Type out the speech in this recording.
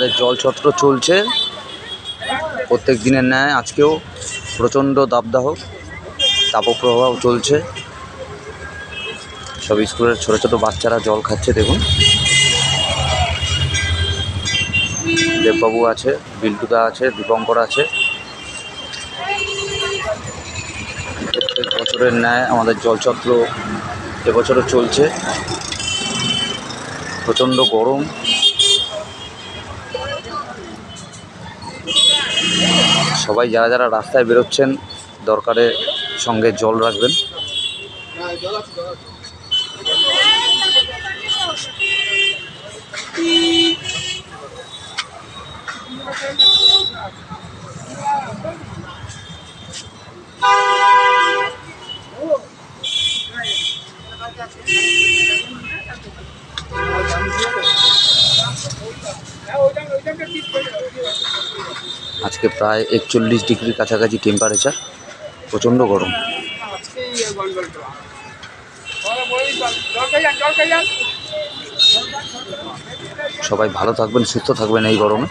আমাদের জলছত্র চলছে। প্রত্যেক দিনের ন্যায় আজকেও প্রচণ্ড দাবদাহ, তাপপ্রবাহ চলছে। সব স্কুলের ছোটো ছোটো বাচ্চারা জল খাচ্ছে, দেখুন। দেববাবু আছে, বিল্টুদা আছে, দীপঙ্কর আছে। প্রত্যেক বছরের ন্যায় আমাদের জলচক্র এবছরও চলছে। প্রচণ্ড গরম। সবাই যারা যারা রাস্তায় বেরোচ্ছেন দরকারে সঙ্গে জল রাখবেন। আজকে প্রায় একচল্লিশ ডিগ্রির কাছাকাছি টেম্পারেচার প্রচণ্ড গরম। সবাই ভালো থাকবেন, সুস্থ থাকবেন এই গরমে।